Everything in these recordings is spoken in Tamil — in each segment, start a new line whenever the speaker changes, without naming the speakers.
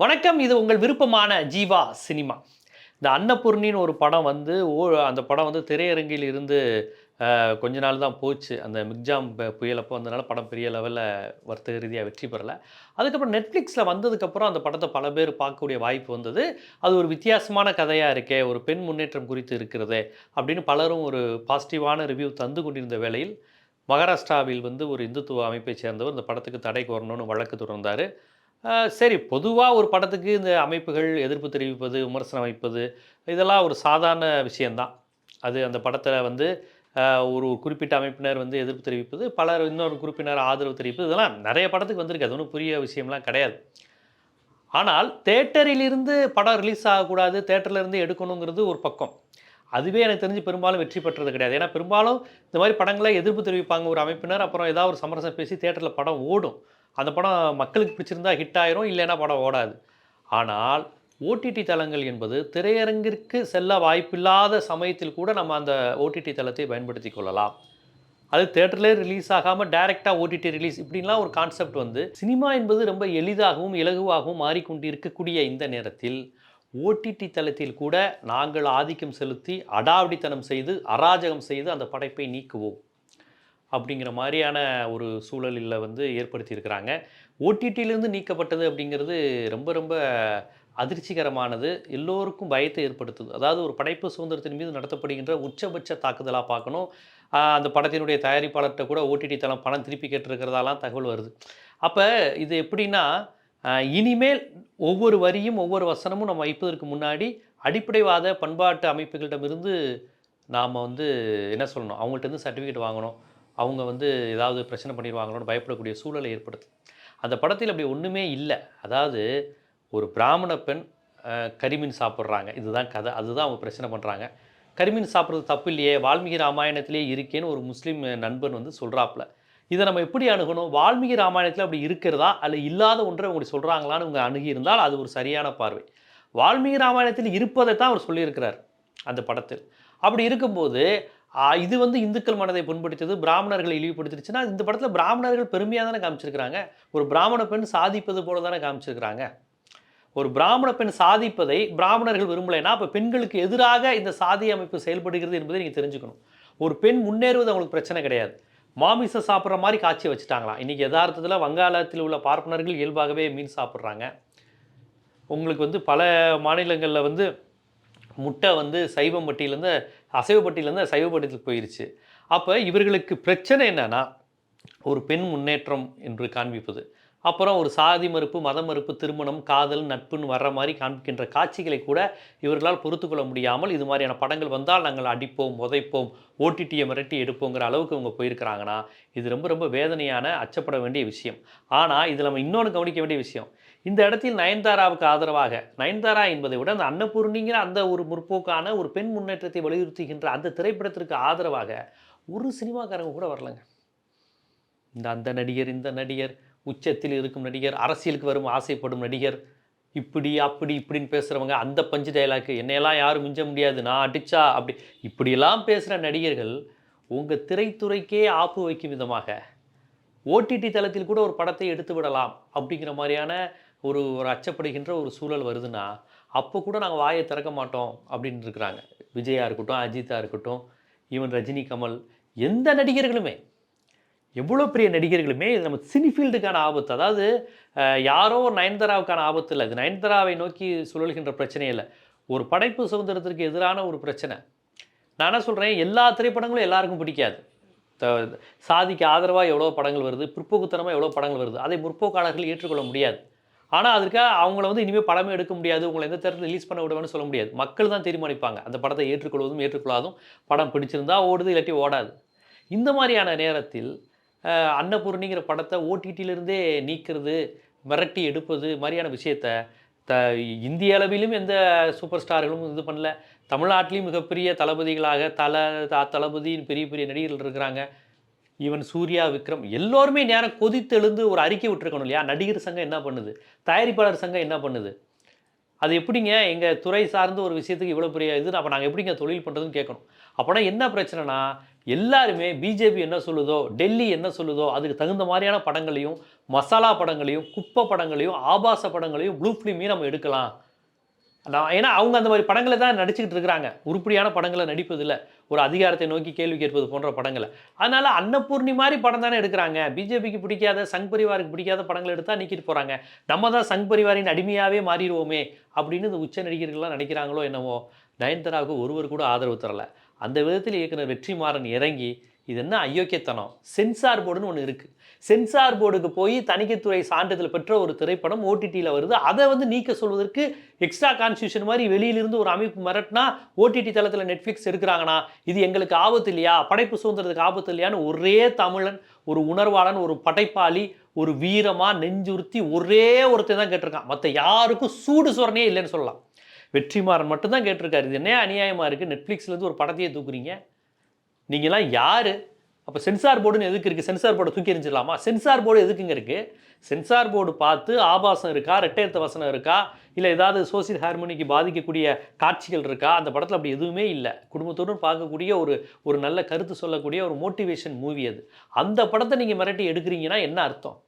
வணக்கம் இது உங்கள் விருப்பமான ஜீவா சினிமா. இந்த அன்னபூர்ணின்னு ஒரு படம் வந்து ஓ அந்த படம் வந்து திரையரங்கில் இருந்து கொஞ்ச நாள் தான் போச்சு. அந்த மிக்ஜாம் புயலப்போ வந்தனால படம் பெரிய லெவலில் வர்த்தக ரீதியாக வெற்றி பெறலை. அதுக்கப்புறம் நெட்ஃப்ளிக்ஸில் வந்ததுக்கப்புறம் அந்த படத்தை பல பேர் பார்க்கக்கூடிய வாய்ப்பு வந்தது. அது ஒரு வித்தியாசமான கதையாக இருக்கே ஒரு பெண் முன்னேற்றம் குறித்து இருக்கிறதே அப்படின்னு பலரும் ஒரு பாசிட்டிவான ரிவ்யூ தந்து கொண்டிருந்த வேளையில் மகாராஷ்டிராவில் வந்து ஒரு இந்துத்துவ அமைப்பை சேர்ந்தவர் இந்த படத்துக்கு தடை கோரணும்னு வழக்கு தொடர்ந்தார். சரி பொதுவாக ஒரு படத்துக்கு இந்த அமைப்புகள் எதிர்ப்பு தெரிவிப்பது விமர்சனம் வைப்பது இதெல்லாம் ஒரு சாதாரண விஷயந்தான் அது அந்த படத்தில் வந்து ஒரு குறிப்பிட்ட அமைப்பினர் வந்து எதிர்ப்பு தெரிவிப்பது பலர் இன்னொரு குறிப்பினர் ஆதரவு தெரிவிப்பது இதெல்லாம் நிறைய படத்துக்கு வந்திருக்கு. அது ஒன்றும் புரிய விஷயம்லாம் கிடையாது. ஆனால் தேட்டரிலிருந்து படம் ரிலீஸ் ஆகக்கூடாது தேட்டர்லேருந்து எடுக்கணுங்கிறது ஒரு பக்கம். அதுவே எனக்கு தெரிஞ்சு பெரும்பாலும் வெற்றி பெற்றது கிடையாது. ஏன்னா பெரும்பாலும் இந்த மாதிரி படங்களை எதிர்ப்பு தெரிவிப்பாங்க ஒரு அமைப்பினர். அப்புறம் ஏதாவது ஒரு சமரசம் பேசி தேட்டரில் படம் ஓடும். அந்த படம் மக்களுக்கு பிடிச்சிருந்தா ஹிட் ஆயிரும் இல்லைன்னா படம் ஓடாது. ஆனால் ஓடிடி தளங்கள் என்பது திரையரங்கிற்கு செல்ல வாய்ப்பில்லாத சமயத்தில் கூட நம்ம அந்த ஓடிடி தளத்தை பயன்படுத்தி கொள்ளலாம். அது தேட்டர்லேயே ரிலீஸ் ஆகாமல் டைரெக்டாக ஓடிடி ரிலீஸ் இப்படின்லாம் ஒரு கான்செப்ட் வந்து சினிமா என்பது ரொம்ப எளிதாகவும் இலகுவாகவும் மாறிக்கொண்டு இருக்கக்கூடிய இந்த நேரத்தில் ஓடிடி தளத்தில் கூட நாங்கள் ஆதிக்கம் செலுத்தி அடாவடித்தனம் செய்து அராஜகம் செய்து அந்த படைப்பை நீக்குவோம். அப்படிங்கிற மாதிரியான ஒரு சூழலில் வந்து ஏற்படுத்தியிருக்கிறாங்க. ஓடிடியிலேருந்து நீக்கப்பட்டது அப்படிங்கிறது ரொம்ப ரொம்ப அதிர்ச்சிகரமானது. எல்லோருக்கும் பயத்தை ஏற்படுத்துது. அதாவது ஒரு படைப்பு சுதந்திரத்தின் மீது நடத்தப்படுகின்ற உச்சபட்ச தாக்குதலாக பார்க்கணும். அந்த படத்தினுடைய தயாரிப்பாளர்கிட்ட கூட ஓடிடி தளம் பணம் திருப்பி கேட்டிருக்கிறதாலாம் தகவல் வருது. அப்போ இது எப்படின்னா இனிமேல் ஒவ்வொரு வரியும் ஒவ்வொரு வசனமும் நம்ம வைப்பதற்கு முன்னாடி அடிப்படைவாத பண்பாட்டு அமைப்புகளிடமிருந்து நாம் வந்து என்ன சொல்லணும்? அவங்கள்ட்ட இருந்து சர்டிஃபிகேட் வாங்கணும். அவங்க வந்து ஏதாவது பிரச்சனை பண்ணிடுவாங்களோன்னு பயப்படக்கூடிய சூழலை ஏற்படுத்து. அந்த படத்தில் அப்படி ஒன்றுமே இல்லை. அதாவது ஒரு பிராமண பெண் கரிமீன் சாப்பிட்றாங்க. இதுதான் கதை. அதுதான் அவங்க பிரச்சனை பண்ணுறாங்க கரிமீன் சாப்பிட்றது தப்பு இல்லையே. வால்மீகி ராமாயணத்திலே இருக்கேன்னு ஒரு முஸ்லீம் நண்பன் வந்து சொல்கிறாப்புல இதை நம்ம எப்படி அணுகணும்? வால்மீகி ராமாயணத்தில் அப்படி இருக்கிறதா? அல்ல இல்லாத ஒன்றை அவங்க சொல்கிறாங்களான்னு இவங்க அணுகி இருந்தால் அது ஒரு சரியான பார்வை. வால்மீகி ராமாயணத்தில் இருப்பதை தான் அவர் சொல்லியிருக்கிறார் அந்த படத்தில். அப்படி இருக்கும்போது இது வந்து இந்துக்கள் மனதை புண்படுத்தியது பிராமணர்களை இழிவுபடுத்திடுச்சுன்னா இந்த படத்தில் பிராமணர்கள் பெருமையாக தானே காமிச்சிருக்கிறாங்க. ஒரு பிராமண பெண் சாதிப்பது போல தானே காமிச்சிருக்கிறாங்க. ஒரு பிராமண பெண் சாதிப்பதை பிராமணர்கள் விரும்பலைன்னா அப்போ பெண்களுக்கு எதிராக இந்த சாதி அமைப்பு செயல்படுகிறது என்பதை நீங்கள் தெரிஞ்சுக்கணும். ஒரு பெண் முன்னேறுவது அவங்களுக்கு பிரச்சனை கிடையாது. மாமிசம் சாப்பிட்ற மாதிரி காட்சி வச்சுட்டாங்களாம். இன்றைக்கி யதார்த்தத்தில் வங்காளத்தில் உள்ள பார்ப்பனர்கள் இயல்பாகவே மீன் சாப்பிட்றாங்க. உங்களுக்கு வந்து பல மாநிலங்களில் வந்து முட்டை வந்து சைவம் பட்டியிலேருந்து அசைவ பட்டியிலேருந்து சைவ பட்டியலுக்கு போயிருச்சு. அப்போ இவர்களுக்கு பிரச்சனை என்னன்னா ஒரு பெண் முன்னேற்றம் என்று காண்பிப்பது. அப்புறம் ஒரு சாதி மறுப்பு மத மறுப்பு திருமணம் காதல் நட்புன்னு வர்ற மாதிரி காண்பிக்கின்ற காட்சிகளை கூட இவர்களால் பொறுத்துக்கொள்ள முடியாமல் இது மாதிரியான படங்கள் வந்தால் நாங்கள் அடிப்போம் உதைப்போம் ஓடிடியை மிரட்டி எடுப்போங்கிற அளவுக்கு இவங்க போயிருக்கிறாங்கன்னா இது ரொம்ப ரொம்ப வேதனையான அச்சப்பட வேண்டிய விஷயம். ஆனால் இதில் நம்ம இன்னொன்று கவனிக்க வேண்டிய விஷயம். இந்த இடத்தில் நயன்தாராவுக்கு ஆதரவாக நயன்தாரா என்பதை விட அந்த அன்னபூர்ணிங்கிற அந்த ஒரு முற்போக்கான ஒரு பெண் முன்னேற்றத்தை வலியுறுத்துகின்ற அந்த திரைப்படத்திற்கு ஆதரவாக ஒரு சினிமாக்காரங்க கூட வரலங்க. இந்த அந்த நடிகர் இந்த நடிகர் உச்சத்தில் இருக்கும் நடிகர் அரசியலுக்கு வரும் ஆசைப்படும் நடிகர் இப்படி அப்படி இப்படின்னு பேசுகிறவங்க அந்த பஞ்சு டைலாக்கு என்னையெல்லாம் யாரும் மிஞ்ச முடியாது நான் அடிச்சா அப்படி இப்படியெல்லாம் பேசுகிற நடிகர்கள் உங்கள் திரைத்துறைக்கே ஆப்பு வைக்கும் விதமாக ஓடிடி தளத்தில் கூட ஒரு படத்தை எடுத்து விடலாம் அப்படிங்கிற மாதிரியான ஒரு ஒரு அச்சப்படுகின்ற ஒரு சூழல் வருதுன்னா அப்போ கூட நாங்கள் வாயை திறக்க மாட்டோம் அப்படின்னு இருக்கிறாங்க விஜயா இருக்கட்டும் அஜித்தா இருக்கட்டும் ஈவன் ரஜினி கமல் எந்த நடிகர்களுமே எவ்வளோ பெரிய நடிகர்களுமே இது நம்ம சினிஃபீல்டுக்கான ஆபத்து. அதாவது யாரோ ஒரு நயன்தாராவுக்கான ஆபத்து இல்லை. இது நயன்தாராவை நோக்கி சுழல்கின்ற பிரச்சனையே இல்லை. ஒரு படைப்பு சுதந்திரத்திற்கு எதிரான ஒரு பிரச்சனை. நான் என்ன சொல்கிறேன் எல்லா திரைப்படங்களும் எல்லாருக்கும் பிடிக்காது. சாதிக்கு ஆதரவாக எவ்வளோ படங்கள் வருது பிற்போக்குத்தனமாக எவ்வளோ படங்கள் வருது அதை முற்போக்காளர்கள் ஏற்றுக்கொள்ள முடியாது. ஆனால் அதுக்காக அவங்கள வந்து இனிமேல் படமே எடுக்க முடியாது உங்களை எந்த தேட்டரில் ரிலீஸ் பண்ண விடுவேன்னு சொல்ல முடியாது. மக்கள் தான் தீர்மானிப்பாங்க. அந்த படத்தை ஏற்றுக்கொள்வதும் ஏற்றுக்கொள்ளாதும் படம் பிடிச்சிருந்தா ஓடுது இல்லாட்டி ஓடாது. இந்த மாதிரியான நேரத்தில் அன்னபூர்ணிங்கிற படத்தை ஓடிடியிலிருந்தே நீக்கிறது மிரட்டி எடுப்பது மாதிரியான விஷயத்த த இந்திய அளவிலும் எந்த சூப்பர் ஸ்டார்களும் இது பண்ணல. தமிழ்நாட்டிலையும் மிகப்பெரிய தளபதிகளாக தல த- பெரிய பெரிய நடிகர்கள் இருக்கிறாங்க. ஈவன் சூர்யா விக்ரம் எல்லோருமே நேரம் கொதித்து எழுந்து ஒரு அறிக்கை விட்டுருக்கணும் இல்லையா? நடிகர் சங்கம் என்ன பண்ணுது? தயாரிப்பாளர் சங்கம் என்ன பண்ணுது? அது எப்படிங்க? எங்கள் துறை சார்ந்த ஒரு விஷயத்துக்கு இவ்வளோ பெரிய இது? அப்போ நாங்கள் எப்படிங்க தொழில் பண்ணுறதுன்னு கேட்கணும். அப்போனா என்ன பிரச்சனைனா எல்லாருமே பிஜேபி என்ன சொல்லுதோ டெல்லி என்ன சொல்லுதோ அதுக்கு தகுந்த மாதிரியான படங்களையும் மசாலா படங்களையும் குப்பை படங்களையும் ஆபாச படங்களையும் ப்ளூ ஃபிலிமையும் நம்ம எடுக்கலாம். நான் ஏன்னா அவங்க அந்த மாதிரி படங்களை தான் நடிச்சுக்கிட்டு இருக்கிறாங்க. உருப்படியான படங்களை நடிப்பதில்லை. ஒரு அதிகாரத்தை நோக்கி கேள்வி கேட்பது போன்ற படங்களை. அதனால அன்னபூர்ணி மாதிரி படம் தானே எடுக்கிறாங்க. பிஜேபிக்கு பிடிக்காத சங் பரிவாருக்கு பிடிக்காத படங்களை எடுத்தா நீக்கிட்டு போகிறாங்க நம்ம தான் சங் பரிவாரின் அடிமையாகவே மாறிடுவோமே அப்படின்னு இந்த உச்ச நடிகர்கள்லாம் நினைக்கிறாங்களோ என்னவோ நயன்தாராவுக்கு ஒருவர் கூட ஆதரவு தரலை. அந்த விதத்தில் இயக்குனர் வெற்றிமாறன் இறங்கி இது என்ன அயோக்கியத்தனம்? சென்சார் போர்டுன்னு ஒன்று இருக்குது சென்சார் போர்டுக்கு போய் தணிக்கைத்துறை சான்றிதழ் பெற்ற ஒரு திரைப்படம் ஓடிடியில் வருது. அதை வந்து நீக்க சொல்வதற்கு எக்ஸ்ட்ரா கான்ஸ்டியூஷன் மாதிரி வெளியிலிருந்து ஒரு அமைப்பு மிரட்டினா ஓடிடி தளத்தில் நெட்ஃப்ளிக்ஸ் எடுக்கிறாங்கன்னா இது எங்களுக்கு ஆபத்து இல்லையா? படைப்பு சுதந்திரத்துக்கு ஆபத்து இல்லையான்னு ஒரே தமிழன் ஒரு உணர்வாளன் ஒரு படைப்பாளி ஒரு வீரமாக நெஞ்சுறுத்தி ஒரே ஒருத்தர் தான் கேட்டிருக்கான். மற்ற யாருக்கும் சூடு சொரணையே இல்லைன்னு சொல்லலாம். வெற்றிமாறன் மட்டும்தான் கேட்டிருக்காரு. இது என்ன அநியாயமாக இருக்குது நெட்ஃப்ளிக்ஸ்லேருந்து ஒரு படத்தையே தூக்குறீங்க. நீங்களாம் யார்? அப்போ சென்சார் போர்டுன்னு எதுக்கு இருக்குது சென்சார் போர்டை தூக்கி எரிஞ்சிடலாமா சென்சார் போர்டு எதுக்குங்க இருக்குது சென்சார் போர்டு பார்த்து ஆபாசம் இருக்கா? ரெட்டையத்த வசனம் இருக்கா? இல்லை ஏதாவது சோசியல் ஹார்மோனிக்கு பாதிக்கக்கூடிய காட்சிகள் இருக்கா? அந்த படத்தில் அப்படி எதுவுமே இல்லை. குடும்பத்தோடு பார்க்கக்கூடிய ஒரு ஒரு நல்ல கருத்து சொல்லக்கூடிய ஒரு மோட்டிவேஷன் மூவி அது. அந்த படத்தை நீங்கள் மிரட்டி எடுக்கிறீங்கன்னா என்ன அர்த்தம்?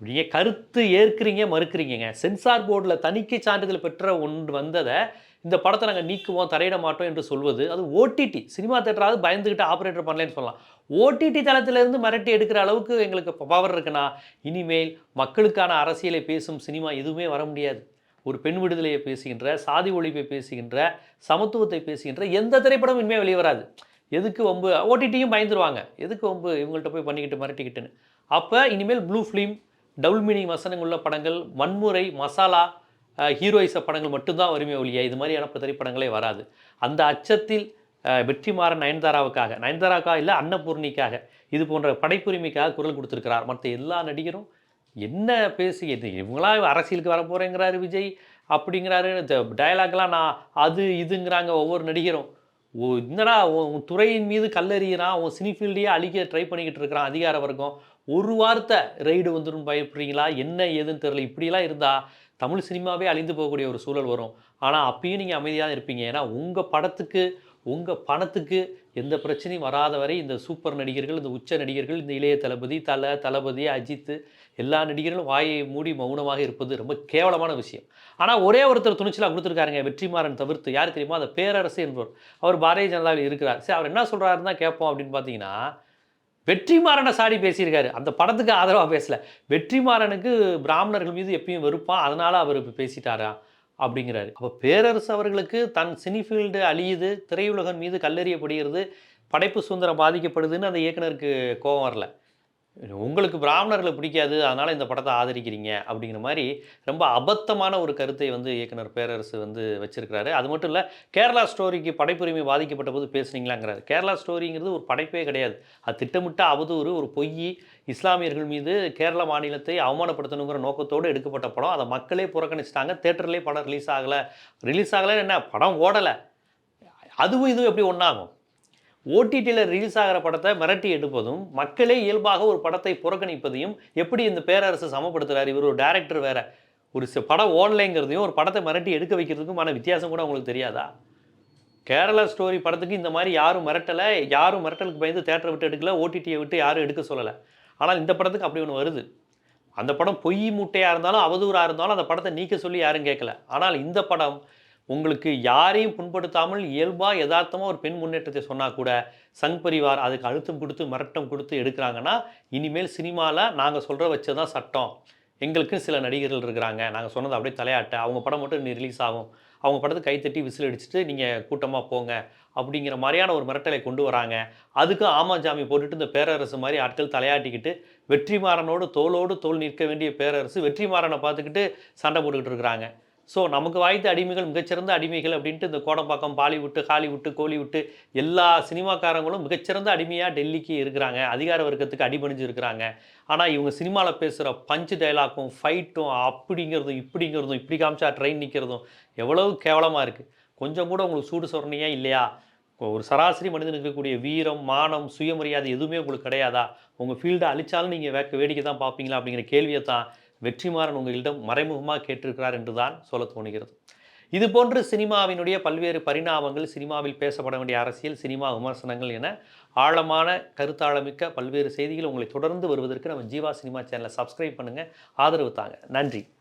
நீங்கள் கருத்து ஏற்கிறீங்க மறுக்கிறீங்கங்க. சென்சார் போர்டில் தணிக்கை சான்றிதழ் பெற்ற ஒன்று வந்ததை இந்த படத்தை நாங்கள் நீக்குவோம் தரையிட மாட்டோம் என்று சொல்வது அது ஓடிடி சினிமா தேட்டராவது பயந்துக்கிட்டு ஆப்ரேட்டர் பண்ணலன்னு சொல்லலாம். ஓடிடி தளத்திலிருந்து மிரட்டி எடுக்கிற அளவுக்கு எங்களுக்கு பவர் இருக்குன்னா இனிமேல் மக்களுக்கான அரசியலை பேசும் சினிமா எதுவுமே வர முடியாது. ஒரு பெண் விடுதலையை பேசுகின்ற சாதி ஒழிப்பை பேசுகின்ற சமத்துவத்தை பேசுகின்ற எந்த திரைப்படமும் இனிமேல் வெளியே வராது. எதுக்கு வம்பு? ஓடிடியும் பயந்துருவாங்க. எதுக்கு வம்பு? இவங்கள்ட்ட போய் பண்ணிக்கிட்டு மிரட்டிக்கிட்டுன்னு. அப்போ இனிமேல் ப்ளூ ஃபிலிம் டபுள் மீனிங் வசனங்கள் உள்ள படங்கள் வன்முறை மசாலா ஹீரோயிச படங்கள் மட்டும்தான் வருமே ஒழிய இது மாதிரியான திரைப்படங்களே வராது. அந்த அச்சத்தில் வெற்றிமாறன் நயன்தாராவுக்காக நயன்தாராவுக்காக இல்லை அன்னபூர்ணிக்காக இது போன்ற படைப்புரிமைக்காக குரல் கொடுத்துருக்கிறார். மற்ற எல்லா நடிகரும் என்ன பேசி இது இவங்களா அரசியலுக்கு வர போகிறேங்கிறாரு விஜய் அப்படிங்கிறாரு. டயலாக்லாம் நான் அது இதுங்கிறாங்க ஒவ்வொரு நடிகரும். ஓ என்னடா உன் துறையின் மீது கல்லறிகிறான் உன் சினி ஃபீல்டையே அழிக்க ட்ரை பண்ணிக்கிட்டு இருக்கிறான் அதிகார வர்க்கம். ஒரு வார்த்தை ரைடு வந்துடும் பயப்படுறீங்களா? என்ன ஏதுன்னு தெரியல. இப்படிலாம் இருந்தால் தமிழ் சினிமாவே அழிந்து போகக்கூடிய ஒரு சூழல் வரும். ஆனால் அப்பயும் நீங்கள் அமைதியாக இருப்பீங்க. ஏன்னா உங்கள் படத்துக்கு உங்கள் பணத்துக்கு எந்த பிரச்சனையும் வராத வரை இந்த சூப்பர் நடிகர்கள் இந்த உச்ச நடிகர்கள் இந்த இளைய தளபதி தல தளபதி அஜித் எல்லா நடிகர்களும் வாயை மூடி மௌனமாக இருப்பது ரொம்ப கேவலமான விஷயம். ஆனால் ஒரே ஒருத்தர் துணிச்சலாக கொடுத்துருக்காருங்க வெற்றிமாறன் தவிர்த்து. யார் தெரியுமா? அந்த பேரரசு என்பவர். அவர் பாரதிய ஜனதாவில் இருக்கிறார். சரி அவர் என்ன சொல்கிறாருன்னு தான் கேட்போம் அப்படின்னு பார்த்தீங்கன்னா வெற்றிமாறனை சாடி பேசியிருக்காரு. அந்த படத்துக்கு ஆதரவாக பேசல. வெற்றிமாறனுக்கு பிராமணர்கள் மீது எப்பயும் வெறுப்பான் அதனால் அவர் இப்போ பேசிட்டாரா அப்படிங்கிறாரு. அப்போ பேரரசு அவர்களுக்கு தன் சினிஃபீல்டு அழியுது திரையுலகம் மீது கல்லெறியப்படுகிறது படைப்பு சுதந்திரம் பாதிக்கப்படுதுன்னு அந்த இயக்குனருக்கு கோபம் வரல. உங்களுக்கு பிராமணர்களை பிடிக்காது அதனால் இந்த படத்தை ஆதரிக்கிறீங்க அப்படிங்கிற மாதிரி ரொம்ப அபத்தமான ஒரு கருத்தை வந்து இயக்குனர் பேரரசு வந்து வச்சிருக்கிறாரு. அது மட்டும் இல்லை கேரளா ஸ்டோரிக்கு படைப்புரிமை பாதிக்கப்பட்ட போது பேசுனீங்களாங்கிறாரு. கேரளா ஸ்டோரிங்கிறது ஒரு படைப்பே கிடையாது. அது திட்டமிட்ட அவதூறு ஒரு பொய் இஸ்லாமியர்கள் மீது கேரள மாநிலத்தை அவமானப்படுத்தணுங்கிற நோக்கத்தோடு எடுக்கப்பட்ட படம். அதை மக்களே புறக்கணிச்சிட்டாங்க. தேட்டர்லேயே படம் ரிலீஸ் ஆகலை. ரிலீஸ் ஆகலைன்னு என்ன? படம் ஓடலை. அதுவும் இதுவும் எப்படி ஒன்றாகும் ஓடிடியில் ரிலீஸ் ஆகிற படத்தை மிரட்டி எடுப்பதும் மக்களே இயல்பாக ஒரு படத்தை புறக்கணிப்பதையும் எப்படி இந்த பேரரசு சமப்படுத்துகிறார் இவர் ஒரு டேரக்டர் வேற. ஒரு படம் ஓடலைங்கிறதையும் ஒரு படத்தை மிரட்டி எடுக்க வைக்கிறதுக்குமான வித்தியாசம் கூட உங்களுக்கு தெரியாதா? கேரளா ஸ்டோரி படத்துக்கு இந்த மாதிரி யாரும் மிரட்டலை யாரும் மிரட்டலுக்கு பயந்து தேட்டரை விட்டு எடுக்கல ஓடிடியை விட்டு யாரும் எடுக்க சொல்லலை. ஆனால் இந்த படத்துக்கு அப்படி ஒன்று வருது. அந்த படம் பொய் மூட்டையாக இருந்தாலும் அவதூறாக இருந்தாலும் அந்த படத்தை நீக்க சொல்லி யாரும் கேட்கல. ஆனால் இந்த படம் உங்களுக்கு யாரையும் புண்படுத்தாமல் இயல்பாக யதார்த்தமாக ஒரு பெண் முன்னேற்றத்தை சொன்னால் கூட சங் பரிவார் அதுக்கு அழுத்தம் கொடுத்து மிரட்டம் கொடுத்து எடுக்கிறாங்கன்னா இனிமேல் சினிமாவில் நாங்கள் சொல்கிற வச்சதான் சட்டம். எங்களுக்கு சில நடிகர்கள் இருக்கிறாங்க. நாங்கள் சொன்னது அப்படியே தலையாட்ட. அவங்க படம் மட்டும் நீ ரிலீஸ் ஆகும். அவங்க படத்துக்கு கைத்தட்டி விசில் அடிச்சுட்டு நீங்கள் கூட்டமாக போங்க அப்படிங்கிற மாதிரியான ஒரு மிரட்டலை கொண்டு வராங்க. அதுக்கு ஜாமி போட்டுட்டு இந்த பேரரசு மாதிரி ஆட்கள் தலையாட்டிக்கிட்டு வெற்றிமாறனோடு தோளோடு தோள் நிற்க வேண்டிய பேரரசு வெற்றிமாறனை பார்த்துக்கிட்டு சண்டை போட்டுக்கிட்டு இருக்கிறாங்க. ஸோ நமக்கு வாய்த்த அடிமைகள் மிகச்சிறந்த அடிமைகள் அப்படின்ட்டு இந்த கோடம்பாக்கம் பாலிவுட்டு ஹாலிவுட்டு கோலிவுட்டு எல்லா சினிமாக்காரங்களும் மிகச்சிறந்த அடிமையாக டெல்லிக்கு இருக்கிறாங்க. அதிகார வர்க்கத்துக்கு அடிபணிஞ்சு இருக்கிறாங்க ஆனால் இவங்க சினிமாவில் பேசுகிற பஞ்சு டைலாக்கும் ஃபைட்டும் அப்படிங்கிறதும் இப்படிங்கிறதும் இப்படி காமிச்சா ட்ரெயின் நிற்கிறதும் எவ்வளவு கேவலமாக இருக்குது கொஞ்சம் கூட உங்களுக்கு சூடு சொரணையா இல்லையா? ஒரு சராசரி மனிதனுக்கு இருக்கக்கூடிய வீரம் மானம் சுயமரியாதை எதுவுமே உங்களுக்கு கிடையாதா? உங்கள் ஃபீல்டை அழிச்சாலும் நீங்கள் வேக்க வேடிக்கை தான் பார்ப்பீங்களா அப்படிங்கிற கேள்வியை தான் வெற்றிமாறன் உங்களிடம் மறைமுகமாக கேட்டிருக்கிறார் என்று தான் சொல்ல தோணுகிறது. இது போன்று சினிமாவினுடைய பல்வேறு பரிணாமங்கள் சினிமாவில் பேசப்பட வேண்டிய அரசியல் சினிமா விமர்சனங்கள் என ஆழமான கருத்தாழமிக்க பல்வேறு செய்திகள் உங்களை தொடர்ந்து வருவதற்கு நம்ம ஜீவா சினிமா சேனலை சப்ஸ்கிரைப் பண்ணுங்கள் ஆதரவு தாங்க. நன்றி.